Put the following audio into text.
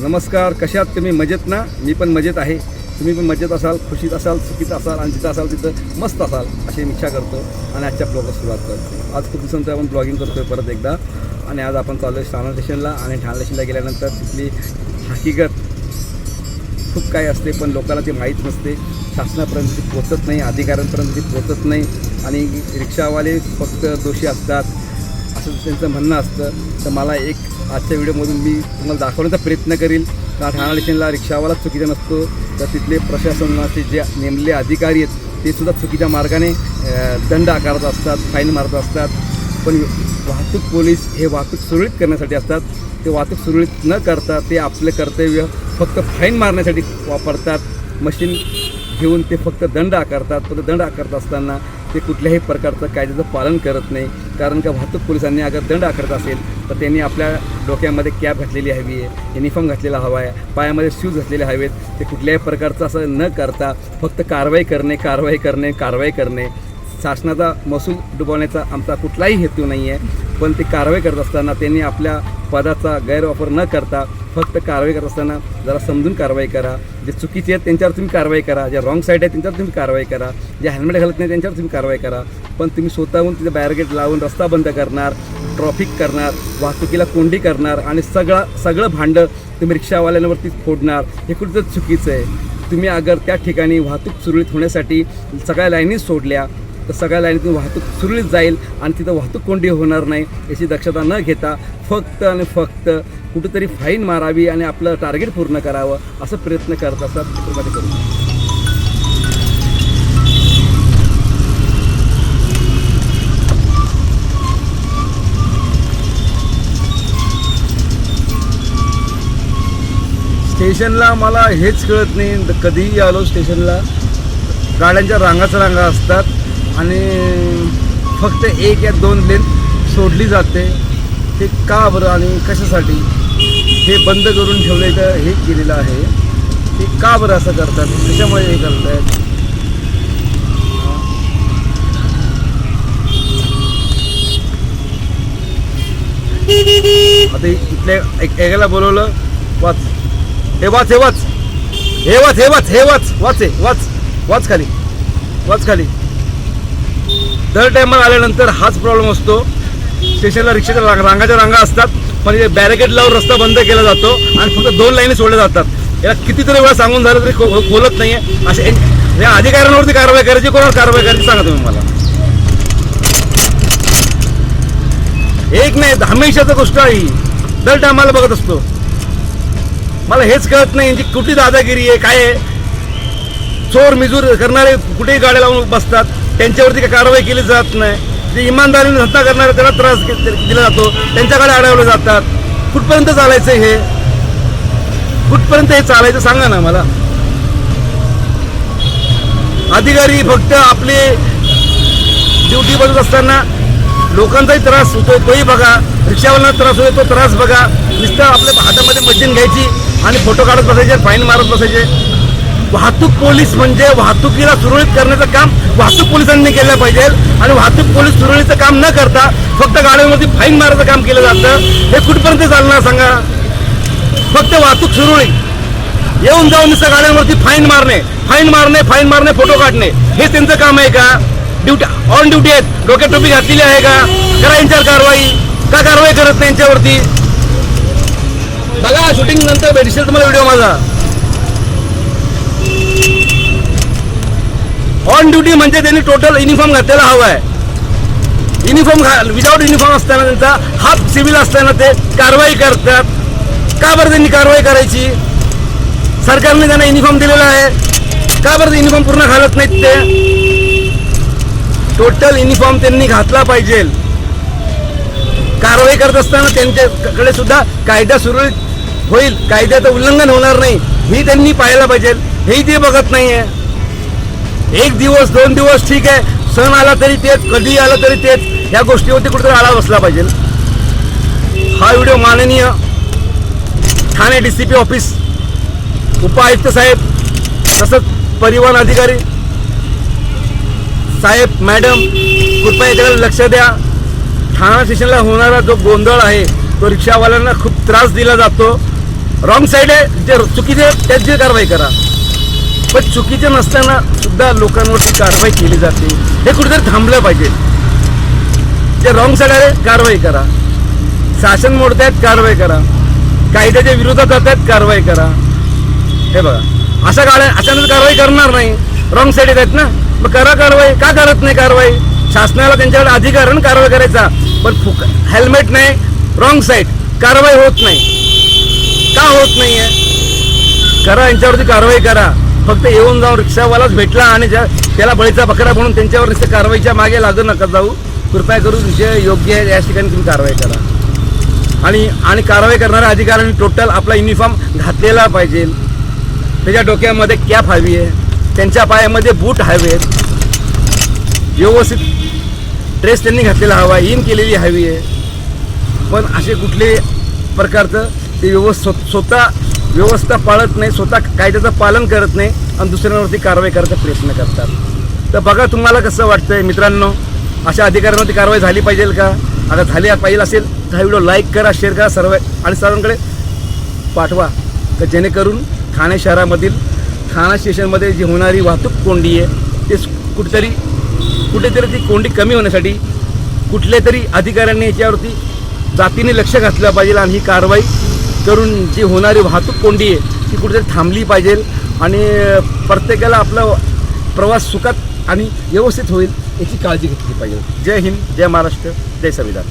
नमस्कार कशात तुम्ही? मजेत ना? मी पण मजेत आहे. तुम्ही पण मजेत असाल खुशीत असाल सुखीत असाल आणि जिथं असाल तिथं मस्त असाल अशी इच्छा करतो आणि आजच्या ब्लॉगला सुरुवात करतो. आज खूप दिवसांतर आपण ब्लॉगिंग करतोय परत एकदा. आणि आज आपण चाललो आहे ठाणा स्टेशनला आणि ठाणा स्टेशनला गेल्यानंतर तिथली हकीकत खूप काही असते पण लोकांना ते माहीत नसते. शासनापर्यंत ती पोचत नाही अधिकाऱ्यांपर्यंत ती पोचत नाही. आणि रिक्षावाले फक्त दोषी असतात. असं त्यांचं म्हणणं असतं. तर मला एक आजच्या व्हिडिओमधून मी तुम्हाला दाखवण्याचा प्रयत्न करील. का ठाणा स्टेशनला रिक्षावालाच चुकीचा नसतो. तर तिथले प्रशासनाचे जे नेमले अधिकारी आहेत ते सुद्धा चुकीच्या मार्गाने दंड आकारत असतात फाईन मारत असतात. पण वाहतूक पोलीस हे वाहतूक सुरळीत करण्यासाठी असतात. ते वाहतूक सुरळीत न करता ते आपले कर्तव्य फक्त फाईन मारण्यासाठी वापरतात. मशीन घेऊन ते फक्त दंड आकारतात. पण दंड आकारत असताना ते कुठल्याही प्रकारचं कायद्याचं पालन करत नाही. कारण का वाहतूक पोलिसांनी अगर दंड आकारत असेल तर त्यांनी आपल्या डोक्यामध्ये कॅप घातलेली हवी आहे युनिफॉर्म घातलेला हवा आहे पायामध्ये शूज घातलेले हवेत ते कुठल्याही प्रकारचं असं न करता फक्त कारवाई करणे कारवाई करणे कारवाई करणे. शासनाचा महसूल डुबवण्याचा आमचा कुठलाही हेतू नाही आहे. पण ते कारवाई करत असताना त्यांनी आपल्या पदाचा गैरवापर न करता फक्त कारवाई करत असताना जरा समजून कारवाई करा. जे चुकीचे आहेत त्यांच्यावर तुम्ही कारवाई करा. जे रॉंग साईड आहे त्यांच्यावर तुम्ही कारवाई करा. जे हेल्मेट घालत नाही त्यांच्यावर तुम्ही कारवाई करा. पण तुम्ही स्वतःहून तिथे बॅरगेट लावून रस्ता बंद करणार ट्रॉफिक करणार वाहतुकीला कोंडी करणार आणि सगळा सगळं भांडं तुम्ही रिक्षावाल्यांवरती फोडणार हे कुठं चुकीचं आहे. तुम्ही अगर त्या ठिकाणी वाहतूक सुरळीत होण्यासाठी सगळ्या लाईनी सोडल्या तर सगळ्या लाईनीतून वाहतूक सुरळीत जाईल आणि तिथं वाहतूक कोंडी होणार नाही याची दक्षता न घेता फक्त आणि फक्त कुठेतरी फाईन मारावी आणि आपलं टार्गेट पूर्ण करावं असं प्रयत्न करत असतात चित्रपटी करून. स्टेशनला मला हेच कळत नाही कधीही आलो स्टेशनला. गाड्यांच्या रांगाच रांगा असतात. आणि फक्त एक या दोन लेन सोडली जाते. ते का बरं आणि कशासाठी? हे बंद करून ठेवलं का? हे केलेलं आहे. ते का बरं असं करतात? कशामुळे हे करतायत? आता इथल्या एकाला बोलवलं वाच. हे वाच हे वाच. हे वाच हे वाच हे वाच. वाच हे वाच. वाच खाली. वाच खाली. दर टायमाला आल्यानंतर हाच प्रॉब्लेम असतो. स्टेशनला रिक्षाच्या रांग रांगाच्या रांगा असतात. पण हे बॅरिकेड लावून रस्ता बंद केला जातो आणि फक्त दोन लाईनी सोडल्या जातात. याला कितीतरी वेळा सांगून झालं तरी खो- खोलत आहे असे या अधिकाऱ्यांवरती कारवाई करायची कोणावर कारवाई करायची सांगा तुम्ही मला. एक नाही हमेशाचं गोष्ट आहे ही. दर टायमाला बघत असतो. मला हेच कळत नाही यांची कुठली दादागिरी आहे काय आहे. चोर मिजूर करणारे कुठेही गाड्या लावून बसतात. त्यांच्यावरती काही कारवाई केली जात नाही. जे इमानदारीने धंदा करणारे त्याला त्रास दिला जातो. त्यांच्याकडे अडवले जातात. कुठपर्यंत चालायचं हे? कुठपर्यंत हे चालायचं सांगा ना मला. अधिकारी फक्त आपले ड्युटी बघत असताना लोकांचाही त्रास होतो तोही बघा. रिक्षावाल्यांना त्रास होतो तो त्रास बघा. नुसतं आपल्या हातामध्ये मशीन घ्यायची आणि फोटो काढत बसायचे फाईन मारत बसायचे. वाहतूक पोलीस म्हणजे वाहतुकीला सुरळीत करण्याचं काम वाहतूक पोलिसांनी केलं पाहिजे. आणि वाहतूक पोलीस सुरळीचं काम न करता फक्त गाड्यांवरती फाईन मारायचं काम केलं जातं. हे कुठपर्यंत चालणार सांगा? फक्त वाहतूक सुरळीत. येऊन जाऊन नुसतं गाड्यांवरती फाईन मारणे फाईन मारणे फाईन मारणे फोटो काढणे. हे त्यांचं काम आहे का? ड्युटी ऑन ड्युटी आहेत. डोक्यात टोपी घातलेली आहे का? करा यांच्यावर कारवाई. का कारवाई करत नाही यांच्यावरती? बघा शूटिंग नंतर भेटशील तुम्हाला व्हिडिओ माझा. ऑन ड्युटी म्हणजे त्यांनी टोटल युनिफॉर्म घातलेला हवा आहे. युनिफॉर्म घा विदाऊट युनिफॉर्म असताना त्यांचा हाफ सिव्हिल असताना ते कारवाई करतात. का बरं त्यांनी कारवाई करायची? सरकारने त्यांना युनिफॉर्म दिलेला आहे. का बरं युनिफॉर्म पूर्ण घालत नाहीत ते? टोटल युनिफॉर्म त्यांनी घातला पाहिजे. कारवाई करत असताना त्यांच्याकडे सुद्धा कायदा सुरळीत होईल. कायद्याचं उल्लंघन होणार नाही. ही त्यांनी पाहायला पाहिजे. हेही ते बघत नाही आहे एक दिवस दोन दिवस ठीक आहे. सण आला तरी तेच कधी आला तरी तेच. या गोष्टीवरती कुठेतरी आळा बसला पाहिजे हा व्हिडिओ माननीय Thane D C P office उपायुक्त साहेब तसंच परिवहन अधिकारी साहेब मॅडम कृपया याच्याकडे लक्ष द्या. ठाणा स्टेशनला होणारा जो गोंधळ आहे तो रिक्षावाल्यांना खूप त्रास दिला जातो. रॉंग साईड आहे जे चुकीचे आहे, त्याची कारवाई करा. पण चुकीचे नसताना सुद्धा लोकांवरती कारवाई केली जाते. हे कुठेतरी थांबलं पाहिजे. जे रॉंग साईड आहे कारवाई करा. शासन मोडतायत कारवाई करा. कायद्याच्या विरोधात जात आहेत कारवाई करा. हे बघा. अशा काळ अचानक कारवाई करणार नाही. रॉंग साईड आहेत ना? मग करा कारवाई. का करत नाही कारवाई? शासनाला त्यांच्याकडे अधिकार आहे कारवाई करायचा. पण फुक हेल्मेट नाही रॉंग साईड कारवाई होत नाही. का होत नाही आहे करा यांच्यावरती कारवाई करा. फक्त येऊन जाऊन रिक्षावालाच भेटला आणि ज्या त्याला बळीचा बकरा म्हणून त्यांच्यावर नुसतं कारवाईच्या मागे लागू नका जाऊ. कृपया करून जे योग्य आहे या ठिकाणी तुम्ही कारवाई करा. आणि आणि कारवाई करणाऱ्या अधिकाऱ्यांनी टोटल आपला युनिफॉर्म घातलेला पाहिजे. त्याच्या डोक्यामध्ये कॅप हवी आहे. त्यांच्या पायामध्ये बूट हवेत व्यवस्थित ड्रेस त्यांनी घातलेला हवा इन केलेली हवी आहे. पण असे कुठले प्रकारचं ते व्यवस्थ स्वतः व्यवस्था पाळत नाही स्वतः कायद्याचं पालन करत नाही आणि दुसऱ्यांवरती कारवाई करायचा प्रयत्न करतात. तर बघा तुम्हाला कसं वाटतंय मित्रांनो अशा अधिकाऱ्यांवरती कारवाई झाली पाहिजे का? आता झाली पाहिजे असेल तर हा व्हिडिओ लाईक करा शेअर करा सर्व आणि सर्वांकडे पाठवा. तर जेणेकरून ठाणे शहरामधील ठाणा स्टेशनमध्ये जी होणारी वाहतूक कोंडी आहे ते कुठेतरी कुठेतरी ती कोंडी कमी होण्यासाठी कुठल्या तरी अधिकाऱ्यांनी याच्यावरती जातीने लक्ष घातलं पाहिजे आणि ही कारवाई करून जी होणारी वाहतूक कोंडी आहे ती कुठेतरी थांबली पाहिजे आणि प्रत्येकाला आपला प्रवास सुखात आणि व्यवस्थित होईल याची काळजी घेतली पाहिजे. जय हिंद जय महाराष्ट्र जय संविधान.